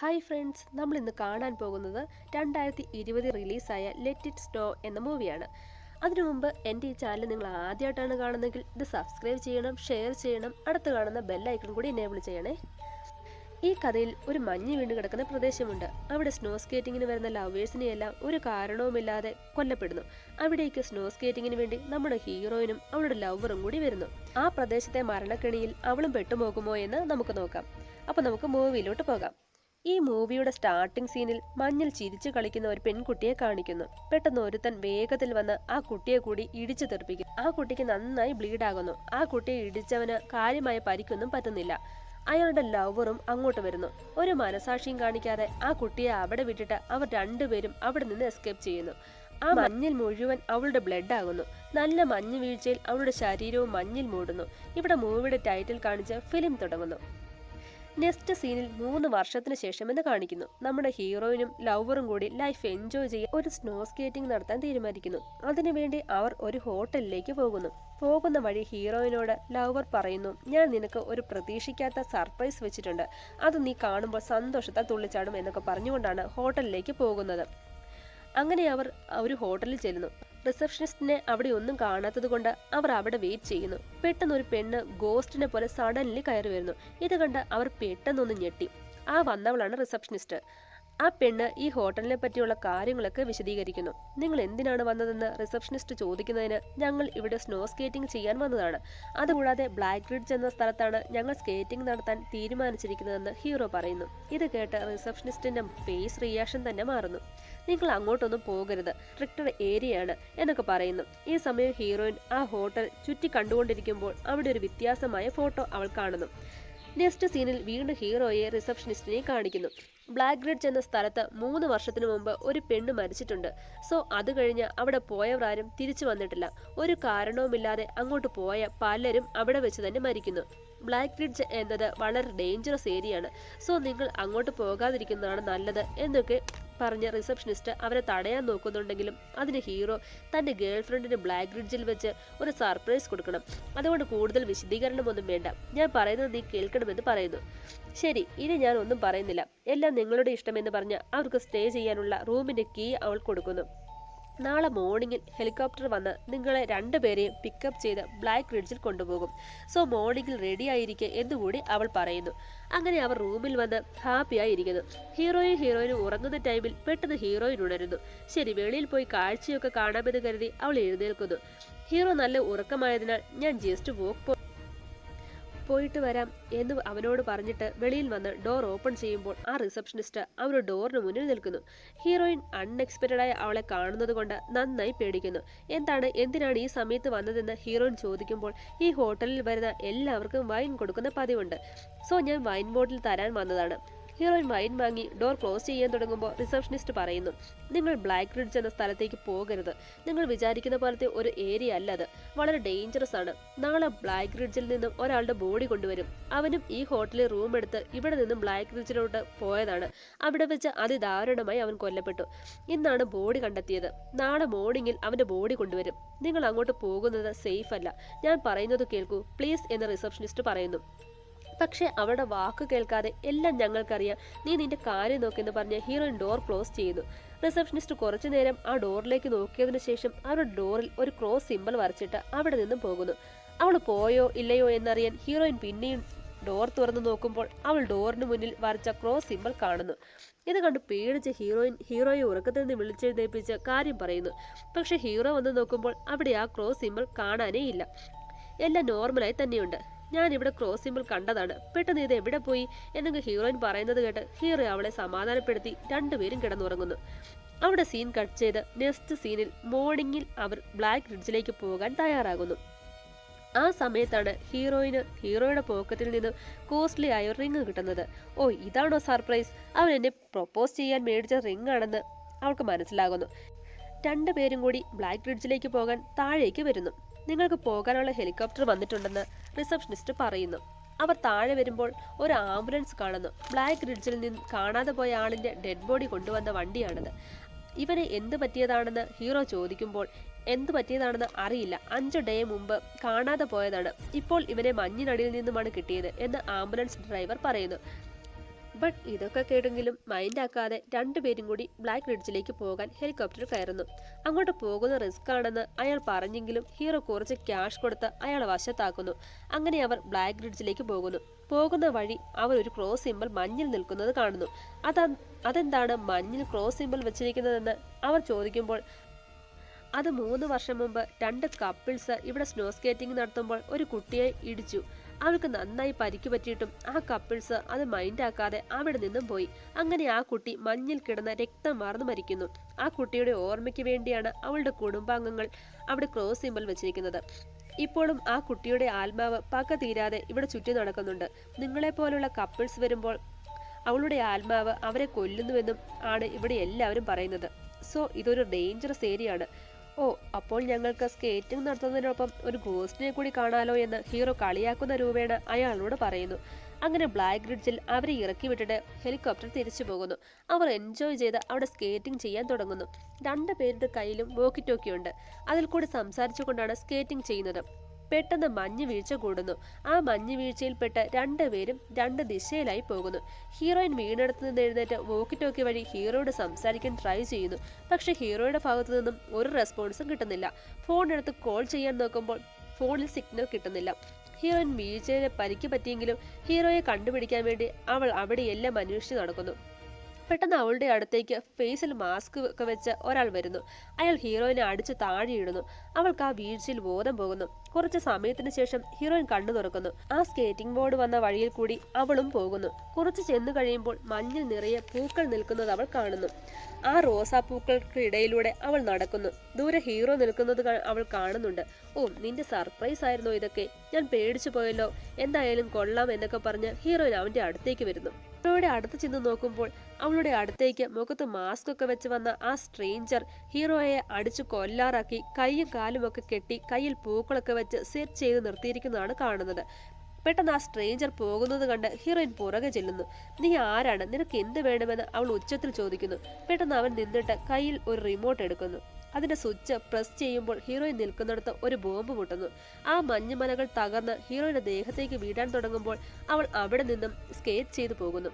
Hi friends നമ്മൾ ഇന്ന് കാണാൻ പോകുന്നത് രണ്ടായിരത്തി ഇരുപത് റിലീസായ ലെറ്റ് ഇറ്റ് സ്റ്റോ എന്ന മൂവിയാണ്. അതിനു മുമ്പ് എന്റെ ഈ ചാനൽ നിങ്ങൾ ആദ്യമായിട്ടാണ് കാണുന്നതെങ്കിൽ ഇത് സബ്സ്ക്രൈബ് ചെയ്യണം ഷെയർ ചെയ്യണം അടുത്ത് കാണുന്ന ബെല്ലൈക്കൺ കൂടി എനേബിൾ ചെയ്യണേ. ഈ കഥയിൽ ഒരു മഞ്ഞ് വീണ് കിടക്കുന്ന പ്രദേശമുണ്ട്. അവിടെ സ്നോ സ്കേറ്റിങ്ങിന് വരുന്ന ലവേഴ്സിനെയെല്ലാം ഒരു കാരണവുമില്ലാതെ കൊല്ലപ്പെടുന്നു. അവിടേക്ക് സ്നോ സ്കേറ്റിങ്ങിന് വേണ്ടി നമ്മുടെ ഹീറോയിനും അവളുടെ ലവറും കൂടി വരുന്നു. ആ പ്രദേശത്തെ മരണക്കെണിയിൽ അവളും പെട്ടുപോകുമോ എന്ന് നമുക്ക് നോക്കാം. അപ്പോൾ നമുക്ക് മൂവിയിലോട്ട് പോകാം. ഈ മൂവിയുടെ സ്റ്റാർട്ടിംഗ് സീനിൽ മഞ്ഞിൽ ചിരിച്ചു കളിക്കുന്ന ഒരു പെൺകുട്ടിയെ കാണിക്കുന്നു. പെട്ടെന്ന് ഒരുത്തൻ വേഗത്തിൽ വന്ന് ആ കുട്ടിയെ കൂടി ഇടിച്ചു തെറിപ്പിക്കും. ആ കുട്ടിക്ക് നന്നായി ബ്ലീഡ് ആകുന്നു. ആ കുട്ടിയെ ഇടിച്ചവന് കാര്യമായ പരിക്കൊന്നും പറ്റുന്നില്ല. അയാളുടെ ലവറും അങ്ങോട്ട് വരുന്നു. ഒരു മനസാക്ഷിയും കാണിക്കാതെ ആ കുട്ടിയെ അവിടെ വിട്ടിട്ട് അവർ രണ്ടുപേരും അവിടെ നിന്ന് എസ്കേപ്പ് ചെയ്യുന്നു. ആ മഞ്ഞിൽ മുഴുവൻ അവളുടെ ബ്ലഡ് ആകുന്നു. നല്ല മഞ്ഞ് വീഴ്ചയിൽ അവളുടെ ശരീരവും മഞ്ഞിൽ മൂടുന്നു. ഇവിടെ മൂവിയുടെ ടൈറ്റിൽ കാണിച്ച് ഫിലിം തുടങ്ങുന്നു. നെക്സ്റ്റ് സീനിൽ മൂന്ന് വർഷത്തിന് ശേഷം എന്ന് കാണിക്കുന്നു. നമ്മുടെ ഹീറോയിനും ലവറും കൂടി ലൈഫ് എൻജോയ് ചെയ്യാൻ ഒരു സ്നോ സ്കേറ്റിംഗ് നടത്താൻ തീരുമാനിക്കുന്നു. അതിനുവേണ്ടി അവർ ഒരു ഹോട്ടലിലേക്ക് പോകുന്നു. പോകുന്ന വഴി ഹീറോയിനോട് ലവർ പറയുന്നു ഞാൻ നിനക്ക് ഒരു പ്രതീക്ഷിക്കാത്ത സർപ്രൈസ് വെച്ചിട്ടുണ്ട്. അത് നീ കാണുമ്പോൾ സന്തോഷത്താൽ തുള്ളിച്ചാടും എന്നൊക്കെ പറഞ്ഞുകൊണ്ടാണ് ഹോട്ടലിലേക്ക് പോകുന്നത്. അങ്ങനെ അവർ ഒരു ഹോട്ടലിൽ ചെല്ലുന്നു. റിസപ്ഷനിസ്റ്റിനെ അവിടെ ഒന്നും കാണാത്തത് കൊണ്ട് അവർ അവിടെ വെയിറ്റ് ചെയ്യുന്നു. പെട്ടെന്ന് ഒരു പെണ്ണ് ഗോസ്റ്റിനെ പോലെ സഡൻലി കയറി വരുന്നു. ഇത് കണ്ട് അവർ പെട്ടെന്നൊന്ന് ഞെട്ടി. ആ വന്നവളാണ് റിസപ്ഷനിസ്റ്റ് ആ പെണ്ണ് ഈ ഹോട്ടലിനെ പറ്റിയുള്ള കാര്യങ്ങളൊക്കെ വിശദീകരിക്കുന്നു. നിങ്ങൾ എന്തിനാണ് വന്നതെന്ന് റിസപ്ഷനിസ്റ്റ് ചോദിക്കുന്നതിന് ഞങ്ങൾ ഇവിടെ സ്നോ സ്കേറ്റിംഗ് ചെയ്യാൻ വന്നതാണ്. അതുകൂടാതെ ബ്ലാക്ക് റിഡ്ജ് എന്ന സ്ഥലത്താണ് ഞങ്ങൾ സ്കേറ്റിംഗ് നടത്താൻ തീരുമാനിച്ചിരിക്കുന്നതെന്ന് ഹീറോ പറയുന്നു. ഇത് കേട്ട് റിസപ്ഷനിസ്റ്റിന്റെ ഫേസ് റിയാക്ഷൻ തന്നെ മാറുന്നു. നിങ്ങൾ അങ്ങോട്ടൊന്നും പോകരുത്. സ്ട്രിക്റ്റഡ് ഏരിയയാണ് എന്നൊക്കെ പറയുന്നു. ഈ സമയം ഹീറോയിൻ ആ ഹോട്ടൽ ചുറ്റി കണ്ടുകൊണ്ടിരിക്കുമ്പോൾ അവിടെ ഒരു വ്യത്യാസമായ ഫോട്ടോ അവൾ കാണുന്നു. നെക്സ്റ്റ് സീനിൽ വീണ്ടും ഹീറോയെ റിസപ്ഷനിസ്റ്റിനെ കാണിക്കുന്നു. ബ്ലാക്ക് റിഡ്ജ് എന്ന സ്ഥലത്ത് മൂന്ന് വർഷത്തിനു മുമ്പ് ഒരു പെണ്ണ് മരിച്ചിട്ടുണ്ട്. സോ അത് കഴിഞ്ഞ് അവിടെ പോയവരാരും തിരിച്ചു വന്നിട്ടില്ല. ഒരു കാരണവുമില്ലാതെ അങ്ങോട്ട് പോയ പലരും അവിടെ വെച്ച് തന്നെ മരിക്കുന്നു. ബ്ലാക്ക് റിഡ്ജ് എന്നത് വളരെ ഡേഞ്ചറസ് ഏരിയയാണ് സോ നിങ്ങൾ അങ്ങോട്ട് പോകാതിരിക്കുന്നതാണ് നല്ലത് എന്നൊക്കെ പറഞ്ഞ് റിസപ്ഷനിസ്റ്റ് അവരെ തടയാൻ നോക്കുന്നുണ്ടെങ്കിലും അതിന് ഹീറോ തന്റെ ഗേൾ ഫ്രണ്ടിന് ബ്ലാക്ക് ബ്രിഡ്ജിൽ വെച്ച് ഒരു സർപ്രൈസ് കൊടുക്കണം. അതുകൊണ്ട് കൂടുതൽ വിശദീകരണമൊന്നും വേണ്ട. ഞാൻ പറയുന്നത് നീ കേൾക്കണമെന്ന് പറയുന്നു. ശരി ഇനി ഞാൻ ഒന്നും പറയുന്നില്ല. എല്ലാം നിങ്ങളുടെ ഇഷ്ടമെന്ന് പറഞ്ഞ് അവർക്ക് സ്റ്റേ ചെയ്യാനുള്ള റൂമിന്റെ കീ അവൾ കൊടുക്കുന്നു. നാളെ മോർണിംഗിൽ ഹെലികോപ്റ്റർ വന്ന് നിങ്ങളെ രണ്ടുപേരെയും പിക്കപ്പ് ചെയ്ത് ബ്ലാക്ക് റിഡ്ജിൽ കൊണ്ടുപോകും. സോ മോർണിംഗിൽ റെഡി ആയിരിക്കും എന്നുകൂടി അവൾ പറയുന്നു. അങ്ങനെ അവർ റൂമിൽ വന്ന് ഹാപ്പിയായി ഇരിക്കുന്നു ഹീറോയും ഹീറോയിനും ഉറങ്ങുന്ന ടൈമിൽ പെട്ടെന്ന് ഹീറോയിൻ ഉണരുന്നു. ശരി വെളിയിൽ പോയി കാഴ്ചയൊക്കെ കാണാമെന്ന് കരുതി അവൾ എഴുന്നേൽക്കുന്നു. ഹീറോ നല്ല ഉറക്കമായതിനാൽ ഞാൻ ജസ്റ്റ് വോക്ക് പോയിട്ട് വരാം എന്ന് അവനോട് പറഞ്ഞിട്ട് വെളിയിൽ വന്ന് ഡോർ ഓപ്പൺ ചെയ്യുമ്പോൾ ആ റിസപ്ഷനിസ്റ്റ് അവരുടെ ഡോറിന് മുന്നിൽ നിൽക്കുന്നു. ഹീറോയിൻ അൺഎക്സ്പെക്റ്റഡായി അവളെ കാണുന്നത് കൊണ്ട് നന്നായി പേടിക്കുന്നു. എന്താണ് എന്തിനാണ് ഈ സമയത്ത് വന്നതെന്ന് ഹീറോയിൻ ചോദിക്കുമ്പോൾ ഈ ഹോട്ടലിൽ വരുന്ന എല്ലാവർക്കും വൈൻ കൊടുക്കുന്ന പതിവുണ്ട്. സോ ഞാൻ വൈൻ ബോട്ടിൽ തരാൻ വന്നതാണ്. ഹീറോയിൻ വൈൻ വാങ്ങി ഡോർ ക്ലോസ് ചെയ്യാൻ തുടങ്ങുമ്പോൾ റിസപ്ഷനിസ്റ്റ് പറയുന്നു നിങ്ങൾ ബ്ലാക്ക് റിഡ്ജ് എന്ന സ്ഥലത്തേക്ക് പോകരുത്. നിങ്ങൾ വിചാരിക്കുന്ന പോലത്തെ ഒരു ഏരിയ അല്ല അത്. വളരെ ഡേഞ്ചറസ് ആണ്. നാളെ ബ്ലാക്ക് റിഡ്ജിൽ നിന്നും ഒരാളുടെ ബോഡി കൊണ്ടുവരും. അവനും ഈ ഹോട്ടലിൽ റൂം എടുത്ത് ഇവിടെ നിന്നും ബ്ലാക്ക് റിഡ്ജിലോട്ട് പോയതാണ്. അവിടെ വെച്ച് അതിദാരുണമായി അവൻ കൊല്ലപ്പെട്ടു. ഇന്നാണ് ബോഡി കണ്ടെത്തിയത്. നാളെ മോർണിംഗിൽ അവന്റെ ബോഡി കൊണ്ടുവരും. നിങ്ങൾ അങ്ങോട്ട് പോകുന്നത് സേഫ് അല്ല. ഞാൻ പറയുന്നത് കേൾക്കൂ. പ്ലീസ് എന്ന് റിസപ്ഷനിസ്റ്റ് പറയുന്നു. പക്ഷേ അവളുടെ വാക്ക് കേൾക്കാതെ എല്ലാം ഞങ്ങൾക്കറിയാം. നീ നിന്റെ കാര്യം നോക്കിയെന്ന് പറഞ്ഞ് ഹീറോയിൻ ഡോർ ക്ലോസ് ചെയ്യുന്നു റിസപ്ഷനിസ്റ്റ് കുറച്ചു നേരം ആ ഡോറിലേക്ക് നോക്കിയതിനു ശേഷം അവരുടെ ഡോറിൽ ഒരു ക്രോസ് സിമ്പിൾ വരച്ചിട്ട് അവിടെ നിന്നും പോകുന്നു. അവൾ പോയോ ഇല്ലയോ എന്നറിയാൻ ഹീറോയിൻ പിന്നെയും ഡോർ തുറന്നു നോക്കുമ്പോൾ അവൾ ഡോറിന് മുന്നിൽ വരച്ച ക്രോസ് സിമ്പിൾ കാണുന്നു. ഇത് കണ്ട് പേടിച്ച് ഹീറോയിൻ ഹീറോയെ ഉറക്കത്തിൽ നിന്ന് വിളിച്ചെഴുന്നേൽപ്പിച്ച് കാര്യം പറയുന്നു. പക്ഷെ ഹീറോ വന്ന് നോക്കുമ്പോൾ അവിടെ ആ ക്രോസ് സിമ്പിൾ കാണാനേ ഇല്ല എല്ലാം നോർമലായി തന്നെയുണ്ട്. ഞാൻ ഇവിടെ ക്രോസ് സിമ്പിൾ കണ്ടതാണ്. പെട്ടെന്ന് ഇത് എവിടെ പോയി? എന്നൊക്കെ ഹീറോയിൻ പറയുന്നത് കേട്ട് ഹീറോ അവളെ സമാധാനപ്പെടുത്തി രണ്ടുപേരും കിടന്നുറങ്ങുന്നു. അവിടെ സീൻ കട്ട് ചെയ്ത് നെക്സ്റ്റ് സീനിൽ മോർണിംഗിൽ അവർ ബ്ലാക്ക് റിഡ്ജിലേക്ക് പോകാൻ തയ്യാറാകുന്നു. ആ സമയത്താണ് ഹീറോയിന് ഹീറോയുടെ പോക്കറ്റിൽ നിന്ന് കോസ്റ്റ്ലി ആയ ഒരു റിങ് കിട്ടുന്നത്. ഓ ഇതാണോ സർപ്രൈസ് അവൻ എന്നെ പ്രൊപ്പോസ് ചെയ്യാൻ മേടിച്ച റിങ് ആണെന്ന് അവൾക്ക് മനസ്സിലാകുന്നു. രണ്ടുപേരും കൂടി ബ്ലാക്ക് റിഡ്ജിലേക്ക് പോകാൻ താഴേക്ക് വരുന്നു. നിങ്ങൾക്ക് പോകാനുള്ള ഹെലികോപ്റ്റർ വന്നിട്ടുണ്ടെന്ന് റിസപ്ഷനിസ്റ്റ് പറയുന്നു. അവർ താഴെ വരുമ്പോൾ ഒരു ആംബുലൻസ് കാണുന്നു. ബ്ലാക്ക് റിഡ്ജിൽ നിന്ന് കാണാതെ പോയ ആളിന്റെ ഡെഡ് ബോഡി കൊണ്ടുവന്ന വണ്ടിയാണിത്. ഇവന് എന്ത് പറ്റിയതാണെന്ന് ഹീറോ ചോദിക്കുമ്പോൾ എന്ത് പറ്റിയതാണെന്ന് അറിയില്ല. അഞ്ചു ഡേ മുമ്പ് കാണാതെ പോയതാണ്. ഇപ്പോൾ ഇവനെ മഞ്ഞിനടിയിൽ നിന്നുമാണ് കിട്ടിയത് എന്ന് ആംബുലൻസ് ഡ്രൈവർ പറയുന്നു. ബട്ട് ഇതൊക്കെ കേട്ടെങ്കിലും മൈൻഡാക്കാതെ രണ്ടുപേരും കൂടി ബ്ലാക്ക് റിഡ്ജിലേക്ക് പോകാൻ ഹെലികോപ്റ്റർ കയറുന്നു. അങ്ങോട്ട് പോകുന്ന റിസ്ക് ആണെന്ന് അയാൾ പറഞ്ഞെങ്കിലും ഹീറോ കുറച്ച് ക്യാഷ് കൊടുത്ത് അയാളെ വശത്താക്കുന്നു. അങ്ങനെ അവർ ബ്ലാക്ക് റിഡ്ജിലേക്ക് പോകുന്നു. പോകുന്ന വഴി അവർ ഒരു ക്രോസ് സിമ്പിൾ മഞ്ഞിൽ നിൽക്കുന്നത് കാണുന്നു. അതാ അതെന്താണ് മഞ്ഞിൽ ക്രോസ് സിമ്പിൾ വെച്ചിരിക്കുന്നതെന്ന് അവർ ചോദിക്കുമ്പോൾ അത് മൂന്ന് വർഷം മുമ്പ് രണ്ട് കപ്പിൾസ് ഇവിടെ സ്നോ സ്കേറ്റിംഗ് നടത്തുമ്പോൾ ഒരു കുട്ടിയെ ഇടിച്ചു. അവൾക്ക് നന്നായി പരിക്ക് പറ്റിയിട്ടും ആ കപ്പിൾസ് അത് മൈൻഡ് ആക്കാതെ അവിടെ നിന്നും പോയി. അങ്ങനെ ആ കുട്ടി മഞ്ഞിൽ കിടന്ന് രക്തം വാർന്നു മരിക്കുന്നു. ആ കുട്ടിയുടെ ഓർമ്മയ്ക്ക് വേണ്ടിയാണ് അവളുടെ കുടുംബാംഗങ്ങൾ അവിടെ ക്രോസ് സിമ്പിൾ വെച്ചിരിക്കുന്നത്. ഇപ്പോഴും ആ കുട്ടിയുടെ ആത്മാവ് പക തീരാതെ ഇവിടെ ചുറ്റി നടക്കുന്നുണ്ട്. നിങ്ങളെ നിങ്ങളെപ്പോലുള്ള കപ്പിൾസ് വരുമ്പോൾ അവളുടെ ആത്മാവ് അവരെ കൊല്ലുന്നുവെന്നും ആണ് ഇവിടെ എല്ലാവരും പറയുന്നത്. സോ ഇതൊരു ഡേഞ്ചറസ് ഏരിയയാണ് ഓ അപ്പോൾ ഞങ്ങൾക്ക് സ്കേറ്റിംഗ് നടത്തുന്നതിനൊപ്പം ഒരു ഗോസ്റ്റിനെ കൂടി കാണാലോ എന്ന് ഹീറോ കളിയാക്കുന്ന രൂപേണ അയാളോട് പറയുന്നു. അങ്ങനെ ബ്ലാക്ക് ബ്രിഡ്ജിൽ അവരെ ഇറക്കി വിട്ടിട്ട് ഹെലികോപ്റ്റർ തിരിച്ചു പോകുന്നു. അവർ എൻജോയ് ചെയ്ത് അവിടെ സ്കേറ്റിംഗ് ചെയ്യാൻ തുടങ്ങുന്നു. രണ്ട് പേരുടെ കയ്യിലും വോക്കി ടോക്കിയുണ്ട് അതിൽ കൂടി സംസാരിച്ചുകൊണ്ടാണ് സ്കേറ്റിംഗ് ചെയ്യുന്നത്. പെട്ടെന്ന് മഞ്ഞ് വീഴ്ച കൂടുന്നു. ആ മഞ്ഞ് വീഴ്ചയിൽപ്പെട്ട് രണ്ടുപേരും രണ്ട് ദിശയിലായി പോകുന്നു. ഹീറോയിൻ വീണെടുത്ത് നിന്ന് എഴുന്നേറ്റ് വോക്കി ടോക്കി വഴി ഹീറോയോട് സംസാരിക്കാൻ ട്രൈ ചെയ്യുന്നു. പക്ഷെ ഹീറോയുടെ ഭാഗത്തു നിന്നും ഒരു റെസ്പോൺസും കിട്ടുന്നില്ല. ഫോൺ എടുത്ത് കോൾ ചെയ്യാൻ നോക്കുമ്പോൾ ഫോണിൽ സിഗ്നൽ കിട്ടുന്നില്ല. ഹീറോയിൻ വീഴ്ചയിലെ പരിക്ക് പറ്റിയെങ്കിലും ഹീറോയെ കണ്ടുപിടിക്കാൻ വേണ്ടി അവൾ അവിടെയെല്ലാം അന്വേഷിച്ച് നടക്കുന്നു. പെട്ടെന്ന് അവളുടെ അടുത്തേക്ക് ഫേസിൽ മാസ്ക് ഒക്കെ വെച്ച് ഒരാൾ വരുന്നു. അയാൾ ഹീറോയിനെ അടിച്ച് താഴെയിടുന്നു അവൾക്ക് ആ വീഴ്ചയിൽ ബോധം പോകുന്നു. കുറച്ച് സമയത്തിന് ശേഷം ഹീറോയിൻ കണ്ണു തുറക്കുന്നു. ആ സ്കേറ്റിംഗ് ബോർഡ് വന്ന വഴിയിൽ കൂടി അവളും പോകുന്നു. കുറച്ച് ചെന്നു കഴിയുമ്പോൾ മഞ്ഞിൽ നിറയെ പൂക്കൾ നിൽക്കുന്നത് അവൾ കാണുന്നു. ആ റോസാപ്പൂക്കൾക്ക് ഇടയിലൂടെ അവൾ നടക്കുന്നു. ദൂരെ ഹീറോ നിൽക്കുന്നത് അവൾ കാണുന്നുണ്ട്. ഓ നിന്റെ സർപ്രൈസ് ആയിരുന്നു ഇതൊക്കെ? ഞാൻ പേടിച്ചു പോയല്ലോ. എന്തായാലും കൊള്ളാം എന്നൊക്കെ പറഞ്ഞ് ഹീറോയിൻ അവന്റെ അടുത്തേക്ക് വരുന്നു. ഹീറോയുടെ അടുത്ത് ചെന്ന് നോക്കുമ്പോൾ അവളുടെ അടുത്തേക്ക് മുഖത്ത് മാസ്ക് ഒക്കെ വെച്ച് വന്ന ആ സ്ട്രേഞ്ചർ ഹീറോയെ അടിച്ചു കൊല്ലാറാക്കി കൈയും കാലും ഒക്കെ കെട്ടി കയ്യിൽ പൂക്കളൊക്കെ വെച്ച് സെറ്റ് ചെയ്ത് നിർത്തിയിരിക്കുന്നതാണ് കാണുന്നത്. പെട്ടെന്ന് ആ സ്ട്രേഞ്ചർ പോകുന്നത് കണ്ട് ഹീറോയിൻ പുറകെ ചെല്ലുന്നു. നീ ആരാണ്? നിനക്ക് എന്ത് വേണമെന്ന് അവൾ ഉച്ചത്തിൽ ചോദിക്കുന്നു പെട്ടെന്ന് അവൻ നിന്നിട്ട് കയ്യിൽ ഒരു റിമോട്ട് എടുക്കുന്നു. അതിന്റെ സ്വിച്ച് പ്രസ് ചെയ്യുമ്പോൾ ഹീറോയിൻ നിൽക്കുന്നിടത്ത് ഒരു ബോംബ് പൊട്ടുന്നു. ആ മഞ്ഞുമലകൾ തകർന്ന് ഹീറോയുടെ ദേഹത്തേക്ക് വീടാൻ തുടങ്ങുമ്പോൾ അവൾ അവിടെ നിന്നും സ്കേറ്റ് ചെയ്തു പോകുന്നു.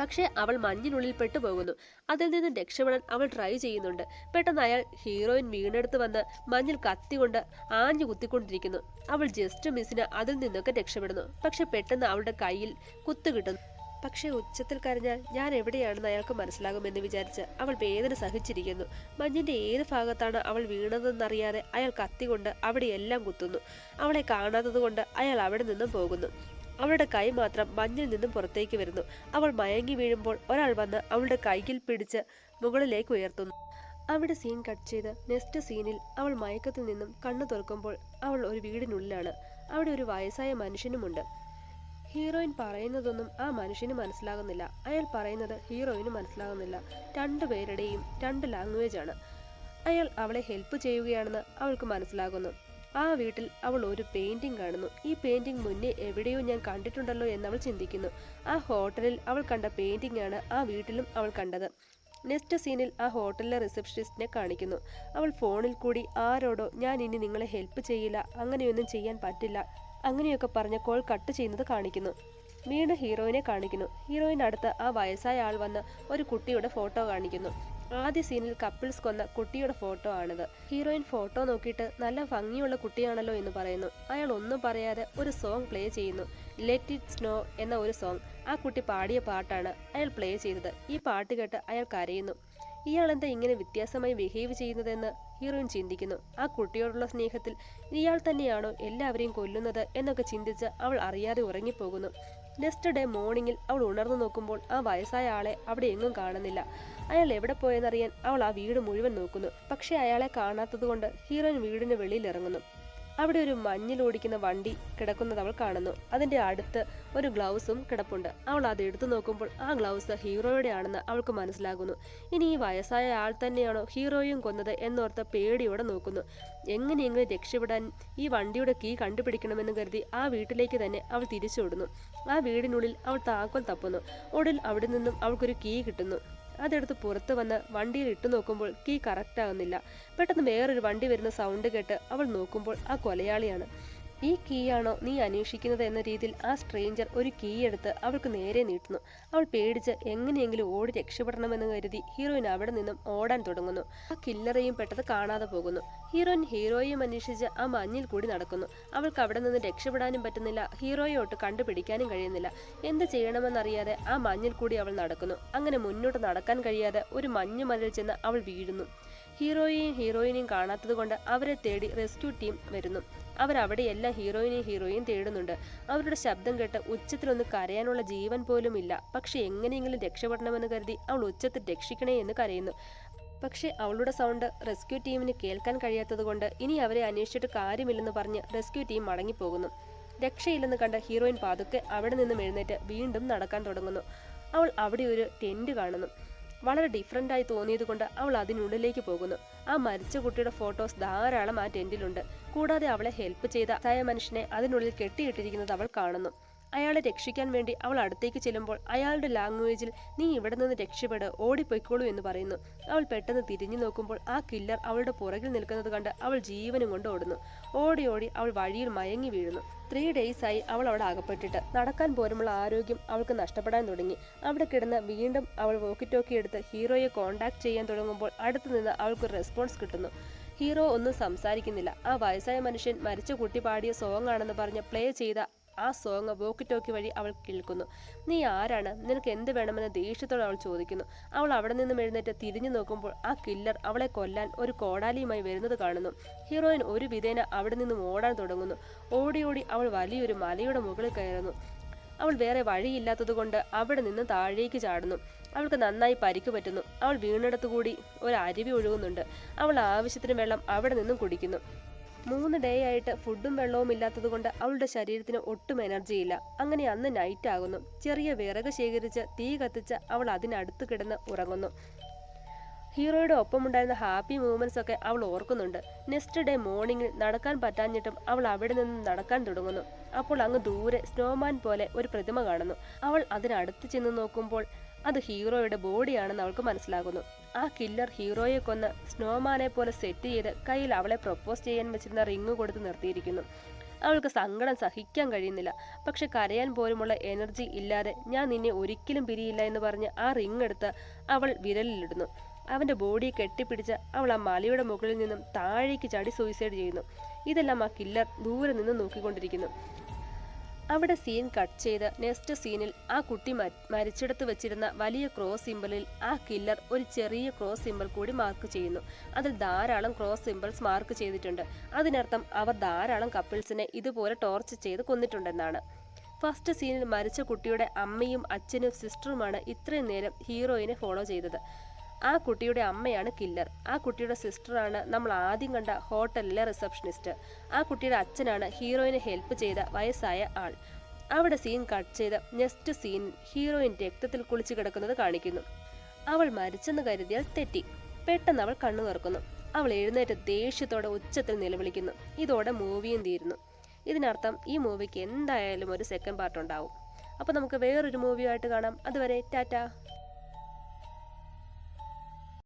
പക്ഷേ അവൾ മഞ്ഞിനുള്ളിൽ പെട്ടുപോകുന്നു. അതിൽ നിന്നും രക്ഷപ്പെടാൻ അവൾ ട്രൈ ചെയ്യുന്നുണ്ട്. പെട്ടെന്ന് അയാൾ ഹീറോയിൻ വീണെടുത്ത് വന്ന് മഞ്ഞിൽ കത്തികൊണ്ട് ആഞ്ഞു കുത്തിക്കൊണ്ടിരിക്കുന്നു. അവൾ ജസ്റ്റ് മിസ്സിന് അതിൽ നിന്നൊക്കെ രക്ഷപ്പെടുന്നു. പക്ഷെ പെട്ടെന്ന് അവളുടെ കയ്യിൽ കുത്തു കിട്ടുന്നു. പക്ഷേ ഉച്ചത്തിൽ കരഞ്ഞാൽ ഞാൻ എവിടെയാണെന്ന് അയാൾക്ക് മനസ്സിലാകുമെന്ന് വിചാരിച്ച് അവൾ വേദന സഹിച്ചിരിക്കുന്നു. മഞ്ഞിന്റെ ഏത് ഭാഗത്താണ് അവൾ വീണതെന്നറിയാതെ അയാൾ കത്തികൊണ്ട് അവിടെയെല്ലാം കുത്തുന്നു. അവളെ കാണാത്തതുകൊണ്ട് അയാൾ അവിടെ നിന്നും പോകുന്നു. അവളുടെ കൈ മാത്രം മഞ്ഞിൽ നിന്നും പുറത്തേക്ക് വരുന്നു. അവൾ മയങ്ങി വീഴുമ്പോൾ ഒരാൾ വന്ന് അവളുടെ കൈയിൽ പിടിച്ച് മുകളിലേക്ക് ഉയർത്തുന്നു. അവിടെ സീൻ കട്ട് ചെയ്ത് നെക്സ്റ്റ് സീനിൽ അവൾ മയക്കത്തിൽ നിന്നും കണ്ണു തുറക്കുമ്പോൾ അവൾ ഒരു വീടിനുള്ളിലാണ്. അവിടെ ഒരു വയസ്സായ മനുഷ്യനുമുണ്ട്. ഹീറോയിൻ പറയുന്നതൊന്നും ആ മനുഷ്യന് മനസ്സിലാകുന്നില്ല. അയാൾ പറയുന്നത് ഹീറോയിന് മനസ്സിലാകുന്നില്ല. രണ്ടുപേരുടെയും രണ്ട് ലാംഗ്വേജ് ആണ്. അയാൾ അവളെ ഹെൽപ്പ് ചെയ്യുകയാണെന്ന് അവൾക്ക് മനസ്സിലാകുന്നു. ആ വീട്ടിൽ അവൾ ഒരു പെയിന്റിംഗ് കാണുന്നു. ഈ പെയിന്റിംഗ് മുന്നേ എവിടെയോ ഞാൻ കണ്ടിട്ടുണ്ടല്ലോ എന്ന് അവൾ ചിന്തിക്കുന്നു. ആ ഹോട്ടലിൽ അവൾ കണ്ട പെയിന്റിംഗ് ആണ് ആ വീട്ടിലും അവൾ കണ്ടത്. നെക്സ്റ്റ് സീനിൽ ആ ഹോട്ടലിലെ റിസപ്ഷനിസ്റ്റിനെ കാണിക്കുന്നു. അവൾ ഫോണിൽ കൂടി ആരോടോ? ഞാൻ ഇനി നിങ്ങളെ ഹെൽപ്പ് ചെയ്യില്ല. അങ്ങനെയൊന്നും ചെയ്യാൻ പറ്റില്ല. അങ്ങനെയൊക്കെ പറഞ്ഞ് കോൾ കട്ട് ചെയ്യുന്നത് കാണിക്കുന്നു. വീണ്ടും ഹീറോയിനെ കാണിക്കുന്നു. ഹീറോയിൻ അടുത്ത് ആ വയസ്സായ ആൾ വന്ന് ഒരു കുട്ടിയുടെ ഫോട്ടോ കാണിക്കുന്നു. ആദ്യ സീനിൽ കപ്പിൾസ് കൊന്ന കുട്ടിയുടെ ഫോട്ടോ ആണിത്. ഹീറോയിൻ ഫോട്ടോ നോക്കിയിട്ട് നല്ല ഭംഗിയുള്ള കുട്ടിയാണല്ലോ എന്ന് പറയുന്നു. അയാൾ ഒന്നും പറയാതെ ഒരു സോങ് പ്ലേ ചെയ്യുന്നു. ലെറ്റ് ഇറ്റ് സ്നോ എന്ന ഒരു സോങ്. ആ കുട്ടി പാടിയ പാട്ടാണ് അയാൾ പ്ലേ ചെയ്തത്. ഈ പാട്ട് കേട്ട് അയാൾ കരയുന്നു. ഇയാൾ എന്താ ഇങ്ങനെ വ്യത്യാസമായി ബിഹേവ് ചെയ്യുന്നതെന്ന് ഹീറോയിൻ ചിന്തിക്കുന്നു. ആ കുട്ടിയോടുള്ള സ്നേഹത്തിൽ ഇയാൾ തന്നെയാണോ എല്ലാവരെയും കൊല്ലുന്നത് എന്നൊക്കെ ചിന്തിച്ച് അവൾ അറിയാതെ ഉറങ്ങിപ്പോകുന്നു. നെക്സ്റ്റ് ഡേ മോർണിംഗിൽ അവൾ ഉണർന്നു നോക്കുമ്പോൾ ആ വയസ്സായ ആളെ അവിടെ എങ്ങും കാണുന്നില്ല. അയാൾ എവിടെ പോയെന്നറിയാൻ അവൾ ആ വീട് മുഴുവൻ നോക്കുന്നു. പക്ഷേ അയാളെ കാണാത്തതുകൊണ്ട് ഹീറോയിൻ വീടിന് വെളിയിൽ ഇറങ്ങുന്നു. അവിടെ ഒരു മഞ്ഞിൽ ഓടിക്കുന്ന വണ്ടി കിടക്കുന്നത് അവൾ കാണുന്നു. അതിന്റെ അടുത്ത് ഒരു ഗ്ലൗസും കിടപ്പുണ്ട്. അവൾ അത് എടുത്തു നോക്കുമ്പോൾ ആ ഗ്ലൗസ് ഹീറോയുടെ ആണെന്ന് അവൾക്ക് മനസ്സിലാകുന്നു. ഇനി ഈ വയസ്സായ ആൾ തന്നെയാണോ ഹീറോയും കൊന്നത് എന്നോർത്ത് പേടിയോടെ നോക്കുന്നു. എങ്ങനെയെങ്കിലും രക്ഷപ്പെടാൻ ഈ വണ്ടിയുടെ കീ കണ്ടുപിടിക്കണമെന്ന് കരുതി ആ വീട്ടിലേക്ക് തന്നെ അവൾ തിരിച്ചോടുന്നു ആ വീടിനുള്ളിൽ അവൾ താക്കോൽ തപ്പുന്നു. ഒടുവിൽ അവിടെ നിന്നും അവൾക്കൊരു കീ കിട്ടുന്നു. അതെടുത്ത് പുറത്തു വന്ന് വണ്ടിയിൽ ഇട്ടു നോക്കുമ്പോൾ കീ കറക്റ്റ് ആകുന്നില്ല പെട്ടെന്ന് വേറൊരു വണ്ടി വരുന്ന സൗണ്ട് കേട്ട് അവൾ നോക്കുമ്പോൾ ആ കൊലയാളിയാണ്. ഈ കീ ആണോ നീ അന്വേഷിക്കുന്നത് എന്ന രീതിയിൽ ആ സ്ട്രേഞ്ചർ ഒരു കീ എടുത്ത് അവൾക്ക് നേരെ നീട്ടുന്നു. അവൾ പേടിച്ച് എങ്ങനെയെങ്കിലും ഓടി രക്ഷപ്പെടണമെന്ന് കരുതി ഹീറോയിൻ അവിടെ നിന്നും ഓടാൻ തുടങ്ങുന്നു. ആ കില്ലറയും പെട്ടത് കാണാതെ പോകുന്നു. ഹീറോയിൻ ഹീറോയും അന്വേഷിച്ച് ആ മഞ്ഞിൽ കൂടി നടക്കുന്നു. അവൾക്ക് അവിടെ നിന്ന് രക്ഷപ്പെടാനും പറ്റുന്നില്ല. ഹീറോയോട്ട് കണ്ടുപിടിക്കാനും കഴിയുന്നില്ല. എന്ത് ചെയ്യണമെന്നറിയാതെ ആ മഞ്ഞിൽ കൂടി അവൾ നടക്കുന്നു. അങ്ങനെ മുന്നോട്ട് നടക്കാൻ കഴിയാതെ ഒരു മഞ്ഞ് മലയിൽ ചെന്ന് അവൾ വീഴുന്നു. ഹീറോയെയും ഹീറോയിനെയും കാണാത്തത് കൊണ്ട് അവരെ തേടി റെസ്ക്യൂ ടീം വരുന്നു. അവരവിടെയെല്ലാം ഹീറോയിനെ ഹീറോയും തേടുന്നുണ്ട്. അവരുടെ ശബ്ദം കേട്ട് ഉച്ചത്തിലൊന്ന് കരയാനുള്ള ജീവൻ പോലും ഇല്ല. പക്ഷെ എങ്ങനെയെങ്കിലും രക്ഷപ്പെടണമെന്ന് കരുതി അവൾ ഉച്ചത്തിൽ രക്ഷിക്കണേ എന്ന് കരയുന്നു. പക്ഷേ അവളുടെ സൗണ്ട് റെസ്ക്യൂ ടീമിന് കേൾക്കാൻ കഴിയാത്തതുകൊണ്ട് ഇനി അവരെ അന്വേഷിച്ചിട്ട് കാര്യമില്ലെന്ന് പറഞ്ഞ് റെസ്ക്യൂ ടീം മടങ്ങിപ്പോകുന്നു. രക്ഷയില്ലെന്ന് കണ്ട ഹീറോയിൻ പാതുക്കെ അവിടെ നിന്നും എഴുന്നേറ്റ് വീണ്ടും നടക്കാൻ തുടങ്ങുന്നു. അവൾ അവിടെ ഒരു ടെന്റ് കാണുന്നു. വളരെ ഡിഫറന്റ് ആയി തോന്നിയതുകൊണ്ട് അവൾ അതിനുള്ളിലേക്ക് പോകുന്നു. ആ മരിച്ച കുട്ടിയുടെ ഫോട്ടോസ് ധാരാളം ആ ടെന്റിലുണ്ട് കൂടാതെ അവളെ ഹെൽപ്പ് ചെയ്ത തായ മനുഷ്യനെ അതിനുള്ളിൽ കെട്ടിയിട്ടിരിക്കുന്നത് അവൾ കാണുന്നു. അയാളെ രക്ഷിക്കാൻ വേണ്ടി അവൾ അടുത്തേക്ക് ചെല്ലുമ്പോൾ അയാളുടെ ലാംഗ്വേജിൽ നീ ഇവിടെ നിന്ന് രക്ഷപ്പെട് ഓടിപ്പോയിക്കോളൂ എന്ന് പറയുന്നു. അവൾ പെട്ടെന്ന് തിരിഞ്ഞു നോക്കുമ്പോൾ ആ കില്ലർ അവളുടെ പുറകിൽ നിൽക്കുന്നത് കണ്ട് അവൾ ജീവനും കൊണ്ട് ഓടുന്നു. ഓടി ഓടി അവൾ വഴിയിൽ മയങ്ങി വീഴുന്നു. ത്രീ ഡേയ്സ് ആയി അവൾ അവിടെ അകപ്പെട്ടിട്ട്. നടക്കാൻ പോരുമുള്ള ആരോഗ്യം അവൾക്ക് നഷ്ടപ്പെടാൻ തുടങ്ങി. അവിടെ കിടന്ന് വീണ്ടും അവൾ വോക്കി ടോക്കി എടുത്ത് ഹീറോയെ കോണ്ടാക്ട് ചെയ്യാൻ തുടങ്ങുമ്പോൾ അടുത്തു നിന്ന് അവൾക്ക് റെസ്പോൺസ് കിട്ടുന്നു. ഹീറോ ഒന്നും സംസാരിക്കുന്നില്ല. ആ വയസ്സായ മനുഷ്യൻ മരിച്ച കുട്ടി പാടിയ സോങ് ആണെന്ന് പറഞ്ഞ് പ്ലേ ചെയ്ത ആ സോങ് വോക്കി ടോക്കി വഴി അവൾ കേൾക്കുന്നു. നീ ആരാണ്? നിനക്ക് എന്ത് വേണമെന്ന് ദേഷ്യത്തോടെ അവൾ ചോദിക്കുന്നു. അവൾ അവിടെ നിന്നും എഴുന്നേറ്റ് തിരിഞ്ഞു നോക്കുമ്പോൾ ആ കില്ലർ അവളെ കൊല്ലാൻ ഒരു കോടാലിയുമായി വരുന്നത് കാണുന്നു. ഹീറോയിൻ ഒരു വിധേന അവിടെ നിന്നും ഓടാൻ തുടങ്ങുന്നു. ഓടി ഓടി അവൾ വലിയൊരു മലയുടെ മുകളിൽ കയറുന്നു. അവൾ വേറെ വഴിയില്ലാത്തതുകൊണ്ട് അവിടെ നിന്ന് താഴേക്ക് ചാടുന്നു. അവൾക്ക് നന്നായി പരിക്ക് പറ്റുന്നു. അവൾ വീണിടത്തുകൂടി ഒരു അരുവി ഒഴുകുന്നുണ്ട്. അവൾ ആവശ്യത്തിന് വെള്ളം അവിടെ നിന്നും കുടിക്കുന്നു. മൂന്ന് ഡേ ആയിട്ട് ഫുഡും വെള്ളവും ഇല്ലാത്തതുകൊണ്ട് അവളുടെ ശരീരത്തിന് ഒട്ടും എനർജി ഇല്ല. അങ്ങനെ അന്ന് നൈറ്റ് ആകുന്നു. ചെറിയ വിറക് ശേഖരിച്ച് തീ കത്തിച്ച് അവൾ അതിനടുത്ത് കിടന്ന് ഉറങ്ങുന്നു. ഹീറോയുടെ ഒപ്പമുണ്ടായിരുന്ന ഹാപ്പി മൂമെന്റ്സ് ഒക്കെ അവൾ ഓർക്കുന്നുണ്ട്. നെക്സ്റ്റ് ഡേ മോർണിംഗിൽ നടക്കാൻ പറ്റാഞ്ഞിട്ടും അവൾ അവിടെ നിന്ന് നടക്കാൻ തുടങ്ങുന്നു. അപ്പോൾ അങ്ങ് ദൂരെ സ്നോമാൻ പോലെ ഒരു പ്രതിമ കാണുന്നു. അവൾ അതിനടുത്ത് ചെന്ന് നോക്കുമ്പോൾ അത് ഹീറോയുടെ ബോഡിയാണെന്ന് അവൾക്ക് മനസ്സിലാകുന്നു. ആ കില്ലർ ഹീറോയെ കൊന്ന് സ്നോമാനെ പോലെ സെറ്റ് ചെയ്ത് കയ്യിൽ അവളെ പ്രൊപ്പോസ് ചെയ്യാൻ വെച്ചിരുന്ന റിങ് കൊടുത്ത് നിർത്തിയിരിക്കുന്നു. അവൾക്ക് സങ്കടം സഹിക്കാൻ കഴിയുന്നില്ല. പക്ഷെ കരയാൻ പോലുമുള്ള എനർജി ഇല്ലാതെ ഞാൻ നിന്നെ ഒരിക്കലും പിരിയില്ല എന്ന് പറഞ്ഞ് ആ റിങ് എടുത്ത് അവൾ വിരലിലിടുന്നു. അവന്റെ ബോഡി കെട്ടിപ്പിടിച്ച് അവൾ ആ മലയുടെ മുകളിൽ നിന്നും താഴേക്ക് ചാടി സൂയിസൈഡ് ചെയ്യുന്നു. ഇതെല്ലാം ആ കില്ലർ ദൂരെ നിന്ന് നോക്കിക്കൊണ്ടിരിക്കുന്നു. അവിടെ സീൻ കട്ട് ചെയ്ത് നെക്സ്റ്റ് സീനിൽ ആ കുട്ടി മരിച്ചെടുത്ത് വെച്ചിരുന്ന വലിയ ക്രോസ് സിമ്പിളിൽ ആ കില്ലർ ഒരു ചെറിയ ക്രോസ് സിമ്പിൾ കൂടി മാർക്ക് ചെയ്യുന്നു. അതിൽ ധാരാളം ക്രോസ് സിമ്പിൾസ് മാർക്ക് ചെയ്തിട്ടുണ്ട്. അതിനർത്ഥം അവർ ധാരാളം കപ്പിൾസിനെ ഇതുപോലെ ടോർച്ച് ചെയ്ത് കൊന്നിട്ടുണ്ടെന്നാണ്. ഫസ്റ്റ് സീനിൽ മരിച്ച കുട്ടിയുടെ അമ്മയും അച്ഛനും സിസ്റ്ററുമാണ് ഇത്രയും നേരം ഹീറോയിനെ ഫോളോ ചെയ്തത്. ആ കുട്ടിയുടെ അമ്മയാണ് കില്ലർ ആ കുട്ടിയുടെ സിസ്റ്ററാണ് നമ്മൾ ആദ്യം കണ്ട ഹോട്ടലിലെ റിസപ്ഷനിസ്റ്റ് ആ കുട്ടിയുടെ അച്ഛനാണ് ഹീറോയിനെ ഹെൽപ്പ് ചെയ്ത വയസ്സായ ആൾ. അവിടെ സീൻ കട്ട് ചെയ്ത നെക്സ്റ്റ് സീൻ ഹീറോയിൻ രക്തത്തിൽ കുളിച്ചു കിടക്കുന്നത് കാണിക്കുന്നു. അവൾ മരിച്ചെന്ന് കരുതിയാൽ തെറ്റി. പെട്ടെന്ന് അവൾ കണ്ണു തുറക്കുന്നു. അവൾ എഴുന്നേറ്റ് ദേഷ്യത്തോടെ ഉച്ചത്തിൽ നിലവിളിക്കുന്നു. ഇതോടെ മൂവിയും തീരുന്നു. ഇതിനർത്ഥം ഈ മൂവിക്ക് എന്തായാലും ഒരു സെക്കൻഡ് പാർട്ട് ഉണ്ടാവും. അപ്പോൾ നമുക്ക് വേറൊരു മൂവിയായിട്ട് കാണാം. അതുവരെ ടാറ്റ.